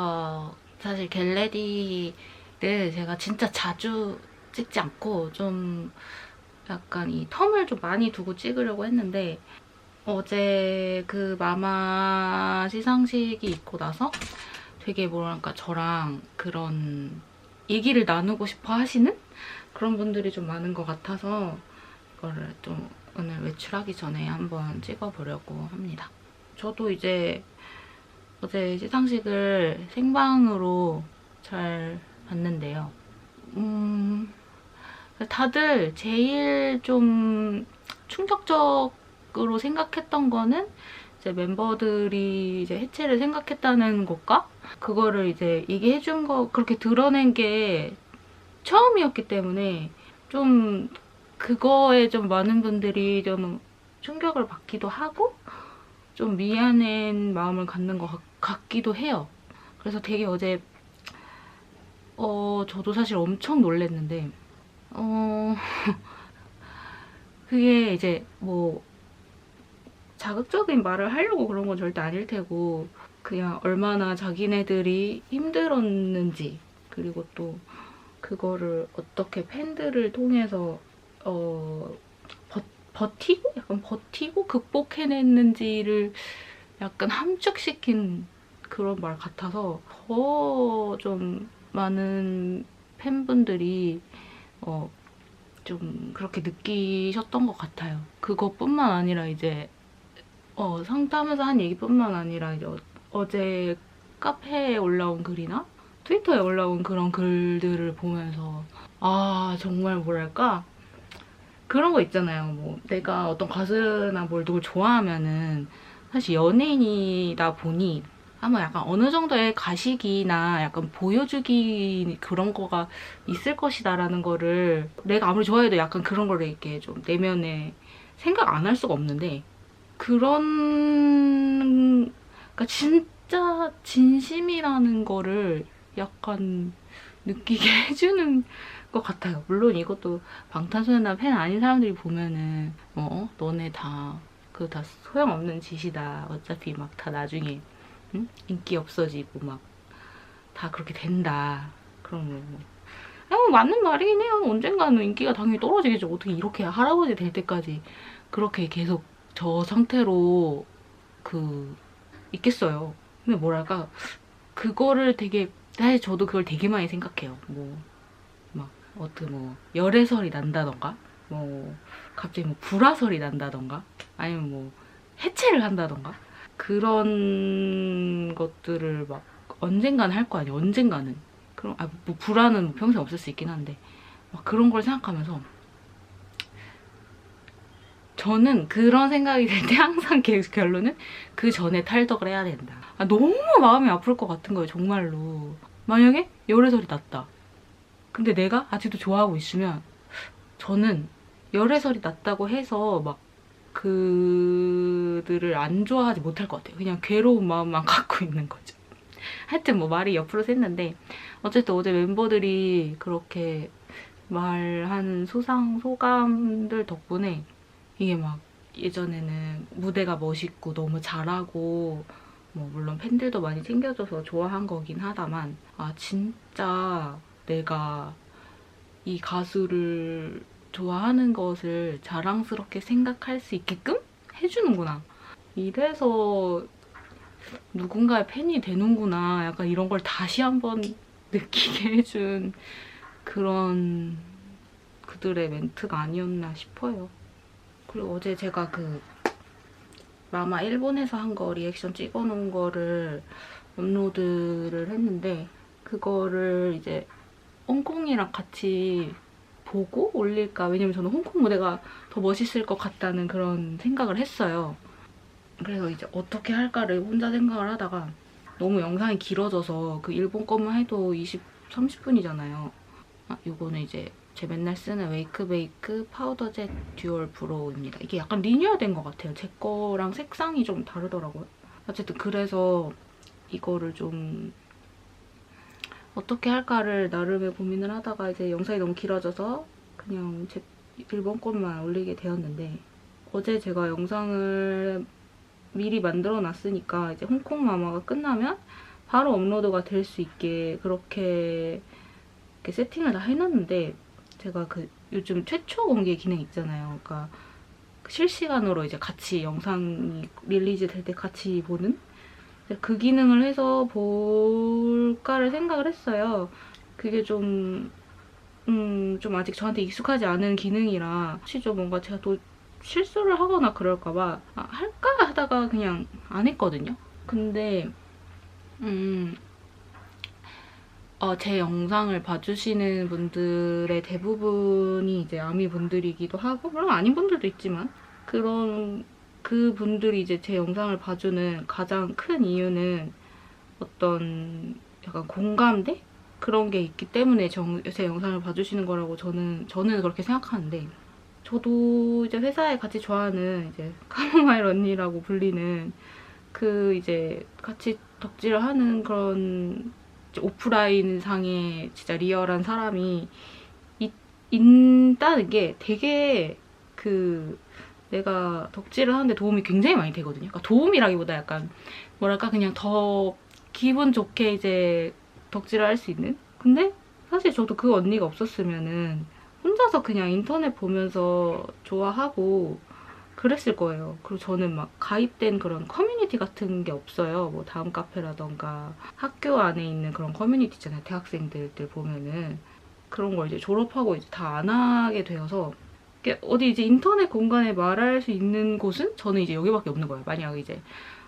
어, 사실 겟레디를 제가 진짜 자주 찍지 않고 좀 약간 이 텀을 좀 많이 두고 찍으려고 했는데 어제 그 마마 시상식이 있고 나서 되게 뭐랄까 저랑 그런 얘기를 나누고 싶어 하시는 그런 분들이 좀 많은 것 같아서 이거를 좀 오늘 외출하기 전에 한번 찍어보려고 합니다. 저도 이제 어제 시상식을 생방으로 잘 봤는데요. 음, 다들 제일 좀 충격적으로 생각했던 거는 이제 멤버들이 이제 해체를 생각했다는 것과 그거를 이제 얘기해준 거 그렇게 드러낸 게 처음이었기 때문에 좀 그거에 좀 많은 분들이 좀 충격을 받기도 하고 좀 미안한 마음을 갖는 것 같, 같기도 해요. 그래서 되게 어제 어 저도 사실 엄청 놀랬는데 어 그게 이제 뭐 자극적인 말을 하려고 그런 건 절대 아닐 테고 그냥 얼마나 자기네들이 힘들었는지 그리고 또 그거를 어떻게 팬들을 통해서 어 버, 버티고 약간 버티고 극복해냈는지를 약간 함축시킨 그런 말 같아서 더 좀 많은 팬분들이 어 좀 그렇게 느끼셨던 것 같아요. 그것뿐만 아니라 이제 어 상담에서 한 얘기뿐만 아니라 이제 어, 제 카페에 올라온 글이나 트위터에 올라온 그런 글들을 보면서 아 정말 뭐랄까 그런 거 있잖아요. 뭐 내가 어떤 가수나 뭘 누굴 좋아하면은 사실 연예인이다 보니 아마 약간 어느 정도의 가식이나 약간 보여주기 그런 거가 있을 것이다라는 거를 내가 아무리 좋아해도 약간 그런 거를 이렇게 좀 내면에 생각 안 할 수가 없는데 그런 그러니까 진짜 진심이라는 거를 약간 느끼게 해주는 것 같아요. 물론 이것도 방탄소년단 팬 아닌 사람들이 보면은 어 너네 다그다 소용없는 짓이다. 어차피 막 다 나중에 응? 인기 없어지고 막 다 그렇게 된다. 그런 거. 뭐. 아, 뭐 맞는 말이긴 해요. 언젠가는 인기가 당연히 떨어지겠죠. 어떻게 이렇게 할아버지 될 때까지 그렇게 계속 저 상태로 그 있겠어요. 근데 뭐랄까 그거를 되게 사실 저도 그걸 되게 많이 생각해요. 뭐막 어떻게 뭐 열애설이 난다던가 뭐 갑자기 뭐 불화설이 난다던가 아니면 뭐 해체를 한다던가 그런 것들을 막 언젠가는 할 거 아니에요. 언젠가는. 그럼 아, 뭐 불화는 뭐 평생 없을 수 있긴 한데 막 그런 걸 생각하면서 저는 그런 생각이 들 때 항상 계속 결론은 그 전에 탈덕을 해야 된다. 아, 너무 마음이 아플 것 같은 거예요, 정말로. 만약에 열애설이 났다. 근데 내가 아직도 좋아하고 있으면 저는 열애설이 났다고 해서 막 그들을 안 좋아하지 못할 것 같아요. 그냥 괴로운 마음만 갖고 있는 거죠. 하여튼 뭐 말이 옆으로 샜는데 어쨌든 어제 멤버들이 그렇게 말한 소상 소감들 덕분에 이게 막 예전에는 무대가 멋있고 너무 잘하고 뭐 물론 팬들도 많이 챙겨줘서 좋아한 거긴 하다만 아 진짜 내가 이 가수를 좋아하는 것을 자랑스럽게 생각할 수 있게끔 해주는구나. 이래서 누군가의 팬이 되는구나. 약간 이런 걸 다시 한번 느끼게 해준 그런 그들의 멘트가 아니었나 싶어요. 그리고 어제 제가 그 마마 일본에서 한 거 리액션 찍어놓은 거를 업로드를 했는데 그거를 이제 홍콩이랑 같이 보고 올릴까 왜냐면 저는 홍콩 무대가 더 멋있을 것 같다는 그런 생각을 했어요. 그래서 이제 어떻게 할까를 혼자 생각을 하다가 너무 영상이 길어져서 그 일본 것만 해도 20, 30분이잖아요. 아, 이거는 이제 제 맨날 쓰는 웨이크베이크 파우더젯 듀얼 브로우입니다. 이게 약간 리뉴얼된 것 같아요. 제 거랑 색상이 좀 다르더라고요. 어쨌든 그래서 이거를 좀 어떻게 할까를 나름의 고민을 하다가 이제 영상이 너무 길어져서 그냥 제 일본 것만 올리게 되었는데 어제 제가 영상을 미리 만들어 놨으니까 이제 홍콩 마마가 끝나면 바로 업로드가 될 수 있게 그렇게 세팅을 다 해놨는데 제가 그 요즘 최초 공개 기능 있잖아요. 그러니까 실시간으로 이제 같이 영상이 릴리즈 될 때 같이 보는 그 기능을 해서 볼까를 생각을 했어요. 그게 좀, 음, 좀 아직 저한테 익숙하지 않은 기능이라 혹시 좀 뭔가 제가 또 실수를 하거나 그럴까봐 아, 할까 하다가 그냥 안 했거든요. 근데, 음, 어, 제 영상을 봐주시는 분들의 대부분이 이제 아미 분들이기도 하고, 물론 아닌 분들도 있지만, 그런, 그 분들이 이제 제 영상을 봐주는 가장 큰 이유는 어떤 약간 공감대? 그런 게 있기 때문에 정, 제 영상을 봐주시는 거라고 저는, 저는 그렇게 생각하는데, 저도 이제 회사에 같이 좋아하는 이제 카모마일 언니라고 불리는 그 이제 같이 덕질을 하는 그런 오프라인 상의 진짜 리얼한 사람이 있, 있다는 게 되게 그 내가 덕질을 하는데 도움이 굉장히 많이 되거든요. 그러니까 도움이라기보다 약간 뭐랄까 그냥 더 기분 좋게 이제 덕질을 할 수 있는? 근데 사실 저도 그 언니가 없었으면은 혼자서 그냥 인터넷 보면서 좋아하고 그랬을 거예요. 그리고 저는 막 가입된 그런 커뮤니티 같은 게 없어요. 뭐 다음 카페라던가 학교 안에 있는 그런 커뮤니티 있잖아요. 대학생들들 보면은 그런 걸 이제 졸업하고 이제 다 안 하게 되어서 어디 이제 인터넷 공간에 말할 수 있는 곳은 저는 이제 여기밖에 없는 거예요. 만약 이제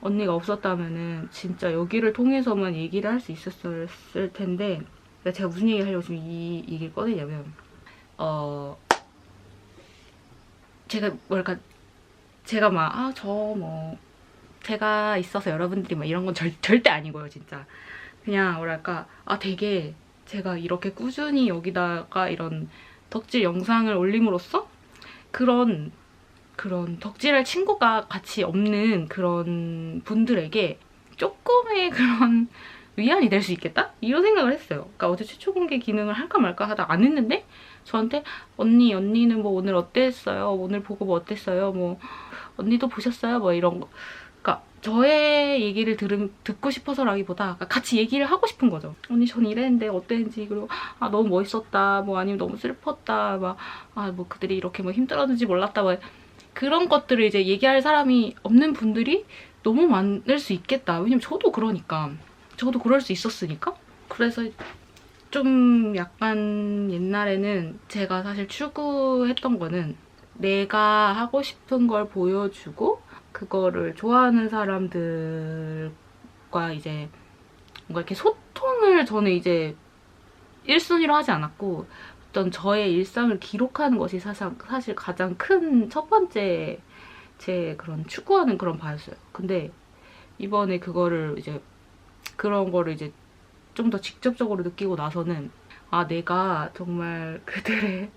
언니가 없었다면은 진짜 여기를 통해서만 얘기를 할 수 있었을 텐데 그러니까 제가 무슨 얘기 하려고 지금 이 얘기를 꺼내냐면 어 제가 뭐랄까 제가 막 아 저 뭐 제가 있어서 여러분들이 막 이런 건 절, 절대 아니고요 진짜 그냥 뭐랄까 아 되게 제가 이렇게 꾸준히 여기다가 이런 덕질 영상을 올림으로써 그런 그런 덕질할 친구가 같이 없는 그런 분들에게 조금의 그런 위안이 될 수 있겠다? 이런 생각을 했어요. 그러니까 어제 최초 공개 기능을 할까 말까 하다 안 했는데 저한테 언니 언니는 뭐 오늘 어땠어요? 오늘 보고 뭐 어땠어요? 뭐 언니도 보셨어요? 뭐 이런 거. 저의 얘기를 들음, 듣고 싶어서라기보다 그러니까 같이 얘기를 하고 싶은 거죠. 언니 전 이랬는데 어땠는지 그리고 아 너무 멋있었다. 뭐 아니면 너무 슬펐다. 막 아 뭐 그들이 이렇게 뭐 힘들었는지 몰랐다. 뭐 그런 것들을 이제 얘기할 사람이 없는 분들이 너무 많을 수 있겠다. 왜냐면 저도 그러니까. 저도 그럴 수 있었으니까. 그래서 좀 약간 옛날에는 제가 사실 추구했던 거는 내가 하고 싶은 걸 보여주고 그거를 좋아하는 사람들과 이제 뭔가 이렇게 소통을 저는 이제 1순위로 하지 않았고 어떤 저의 일상을 기록하는 것이 사실, 사실 가장 큰 첫 번째 제 그런 추구하는 그런 바였어요. 근데 이번에 그거를 이제 그런 거를 이제 좀 더 직접적으로 느끼고 나서는 아 내가 정말 그들의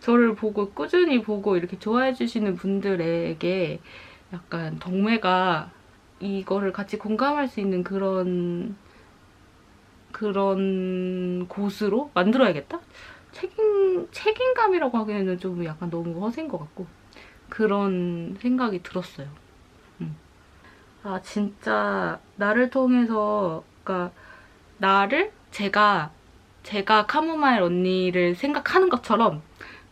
저를 보고 꾸준히 보고 이렇게 좋아해 주시는 분들에게 약간 덕매가 이거를 같이 공감할 수 있는 그런 그런 곳으로 만들어야겠다? 책임, 책임감이라고 하기에는 좀 약간 너무 허세인 것 같고 그런 생각이 들었어요. 음. 아 진짜 나를 통해서 그러니까 나를 제가 제가 카모마일 언니를 생각하는 것처럼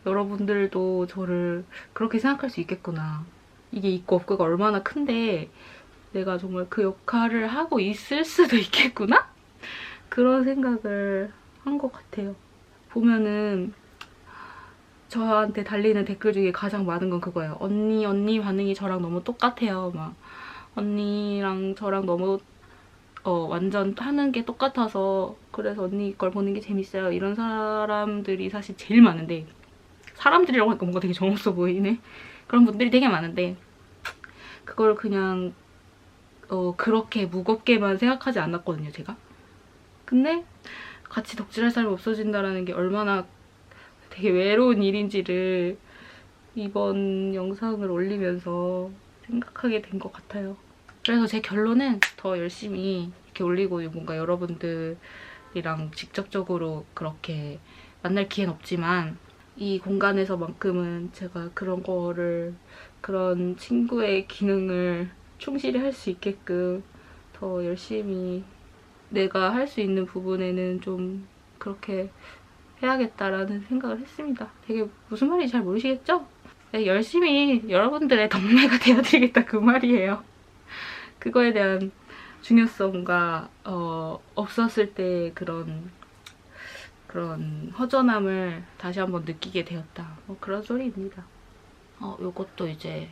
여러분들도 저를 그렇게 생각할 수 있겠구나. 이게 있고 없고가 얼마나 큰데 내가 정말 그 역할을 하고 있을 수도 있겠구나? 그런 생각을 한 것 같아요. 보면은 저한테 달리는 댓글 중에 가장 많은 건 그거예요. 언니, 언니 반응이 저랑 너무 똑같아요. 막 언니랑 저랑 너무 어, 완전 하는 게 똑같아서 그래서 언니 걸 보는 게 재밌어요. 이런 사람들이 사실 제일 많은데 사람들이라고 하니까 뭔가 되게 정없어 보이네. 그런 분들이 되게 많은데 그걸 그냥 어, 그렇게 무겁게만 생각하지 않았거든요, 제가. 근데 같이 덕질할 사람이 없어진다는 게 얼마나 되게 외로운 일인지를 이번 영상을 올리면서 생각하게 된 것 같아요. 그래서 제 결론은 더 열심히 이렇게 올리고 뭔가 여러분들이랑 직접적으로 그렇게 만날 기회는 없지만 이 공간에서만큼은 제가 그런 거를 그런 친구의 기능을 충실히 할 수 있게끔 더 열심히 내가 할 수 있는 부분에는 좀 그렇게 해야겠다라는 생각을 했습니다. 되게 무슨 말인지 잘 모르시겠죠? 네, 열심히 여러분들의 덕매가 되어드리겠다 그 말이에요. 그거에 대한 중요성과 어, 없었을 때 그런 그런 허전함을 다시 한번 느끼게 되었다. 뭐 그런 소리입니다. 어, 요것도 이제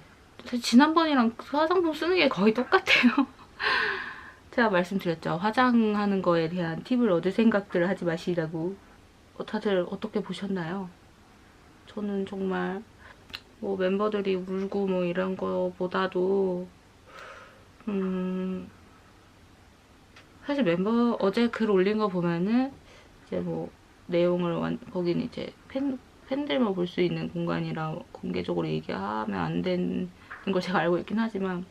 지난번이랑 화장품 쓰는 게 거의 똑같아요. 제가 말씀드렸죠. 화장하는 거에 대한 팁을 얻을 생각들을 하지 마시라고. 어, 다들 어떻게 보셨나요? 저는 정말 뭐 멤버들이 울고 뭐 이런 거보다도 음. 사실 멤버 어제 글 올린 거 보면은 이제 뭐 내용을 완, 거긴 이제 팬 팬들만 볼 수 있는 공간이라 공개적으로 얘기하면 안 되는 걸 제가 알고 있긴 하지만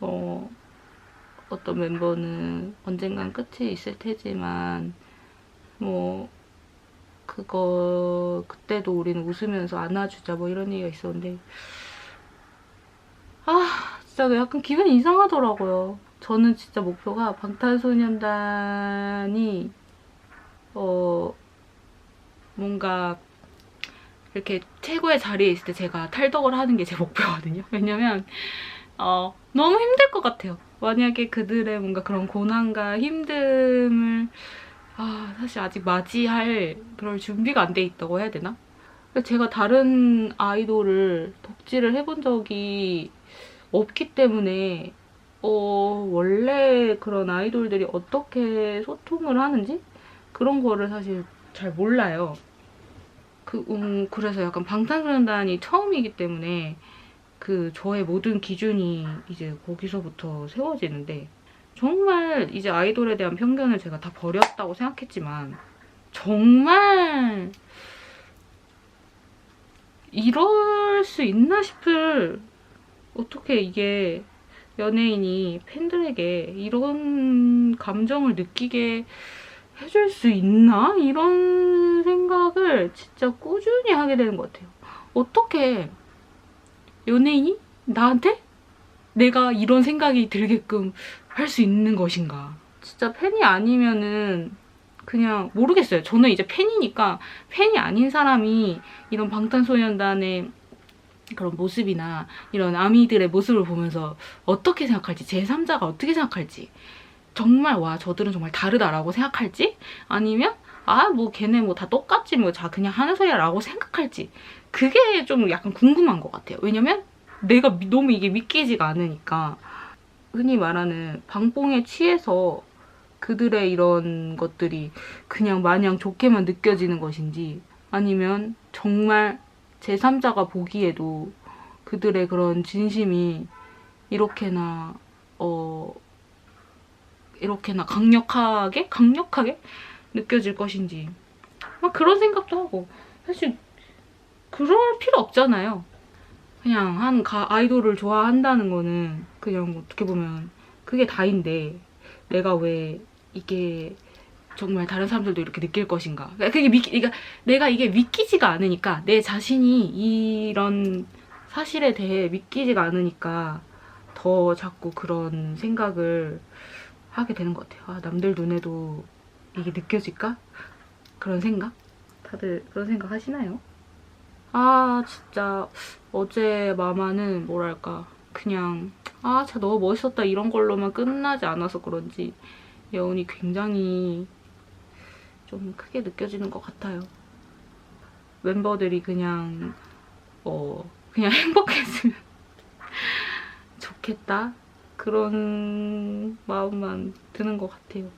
어 어떤 멤버는 언젠간 끝이 있을 테지만 뭐 그거 그때도 우리는 웃으면서 안아주자 뭐 이런 얘기가 있었는데 아 진짜 약간 기분이 이상하더라고요. 저는 진짜 목표가 방탄소년단이 어 뭔가 이렇게 최고의 자리에 있을 때 제가 탈덕을 하는 게 제 목표거든요. 왜냐면 어 너무 힘들 것 같아요. 만약에 그들의 뭔가 그런 고난과 힘듦을 아, 사실 아직 맞이할 그럴 준비가 안 돼 있다고 해야 되나? 제가 다른 아이돌을 덕질을 해본 적이 없기 때문에 어, 원래 그런 아이돌들이 어떻게 소통을 하는지 그런 거를 사실 잘 몰라요. 그, 음, 그래서 약간 방탄소년단이 처음이기 때문에 그 저의 모든 기준이 이제 거기서부터 세워지는데 정말 이제 아이돌에 대한 편견을 제가 다 버렸다고 생각했지만 정말 이럴 수 있나 싶을 어떻게 이게 연예인이 팬들에게 이런 감정을 느끼게 해줄 수 있나? 이런 생각을 진짜 꾸준히 하게 되는 것 같아요. 어떻게 연예인이 나한테 내가 이런 생각이 들게끔 할 수 있는 것인가. 진짜 팬이 아니면은 그냥 모르겠어요. 저는 이제 팬이니까 팬이 아닌 사람이 이런 방탄소년단의 그런 모습이나 이런 아미들의 모습을 보면서 어떻게 생각할지, 제3자가 어떻게 생각할지, 정말 와, 저들은 정말 다르다라고 생각할지, 아니면 아, 뭐 걔네 뭐 다 똑같지, 뭐 자, 그냥 하는 소리야라고 생각할지, 그게 좀 약간 궁금한 것 같아요. 왜냐면 내가 미- 너무 이게 믿기지가 않으니까. 흔히 말하는 방뽕에 취해서 그들의 이런 것들이 그냥 마냥 좋게만 느껴지는 것인지 아니면 정말 제3자가 보기에도 그들의 그런 진심이 이렇게나 어 이렇게나 강력하게 강력하게 느껴질 것인지 막 그런 생각도 하고 사실 그럴 필요 없잖아요. 그냥 한 가, 아이돌을 좋아한다는 거는 그냥 어떻게 보면 그게 다인데 내가 왜 이게 정말 다른 사람들도 이렇게 느낄 것인가. 그러니까 그게 믿, 그러니까 내가 이게 믿기지가 않으니까 내 자신이 이런 사실에 대해 믿기지가 않으니까 더 자꾸 그런 생각을 하게 되는 것 같아요. 아, 남들 눈에도 이게 느껴질까? 그런 생각? 다들 그런 생각 하시나요? 아, 진짜 어제 마마는 뭐랄까 그냥 아, 진짜 너무 멋있었다 이런 걸로만 끝나지 않아서 그런지 여운이 굉장히 좀 크게 느껴지는 것 같아요. 멤버들이 그냥 어 그냥 행복했으면 좋겠다 그런 마음만 드는 것 같아요.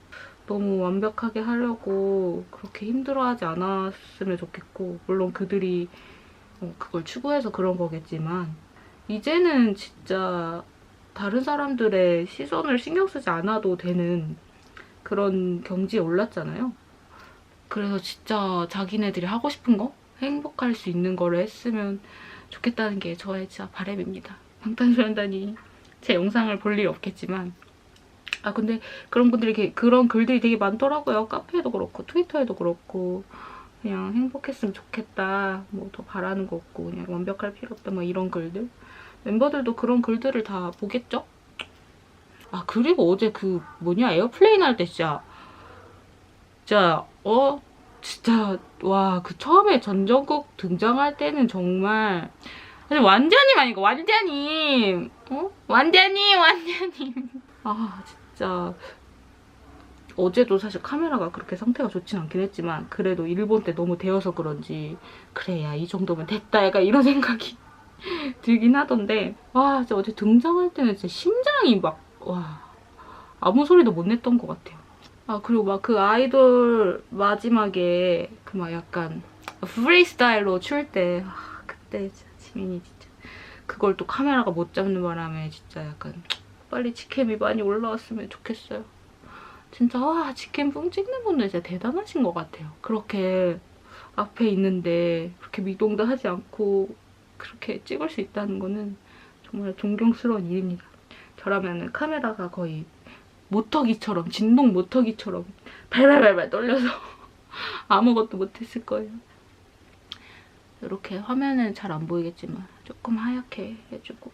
너무 완벽하게 하려고 그렇게 힘들어하지 않았으면 좋겠고 물론 그들이 어, 그걸 추구해서 그런 거겠지만 이제는 진짜 다른 사람들의 시선을 신경 쓰지 않아도 되는 그런 경지에 올랐잖아요. 그래서 진짜 자기네들이 하고 싶은 거 행복할 수 있는 거를 했으면 좋겠다는 게 저의 진짜 바람입니다. 방탄소년단이 제 영상을 볼 일이 없겠지만 아 근데 그런 분들이 이렇게 그런 글들이 되게 많더라고요. 카페에도 그렇고 트위터에도 그렇고 그냥 행복했으면 좋겠다. 뭐 더 바라는 거 없고 그냥 완벽할 필요 없다. 뭐 이런 글들. 멤버들도 그런 글들을 다 보겠죠? 아 그리고 어제 그 뭐냐 에어플레인 할 때 진짜 진짜 어? 진짜 와 그 처음에 전정국 등장할 때는 정말. 완자님 아니고 완자님 어? 완자님 완자님 아 진짜. 어제도 사실 카메라가 그렇게 상태가 좋진 않긴 했지만 그래도 일본 때 너무 데워서 그런지 그래야 이 정도면 됐다 약간 이런 생각이 들긴 하던데. 와 진짜 어제 등장할 때는 진짜 심장이 막 와. 아무 소리도 못 냈던 것 같아요. 아 그리고 막 그 아이돌 마지막에 그 막 약간 프리스타일로 출 때 아, 그때 진짜 지민이 진짜 그걸 또 카메라가 못 잡는 바람에 진짜 약간 빨리 직캠이 많이 올라왔으면 좋겠어요. 진짜 와 직캠 뿡 찍는 분들 진짜 대단하신 것 같아요. 그렇게 앞에 있는데 그렇게 미동도 하지 않고 그렇게 찍을 수 있다는 거는 정말 존경스러운 일입니다. 저라면 카메라가 거의 모터기처럼 진동 모터기처럼 발발발발 떨려서 아무것도 못했을 거예요. 이렇게 화면은 잘 안 보이겠지만 조금 하얗게 해주고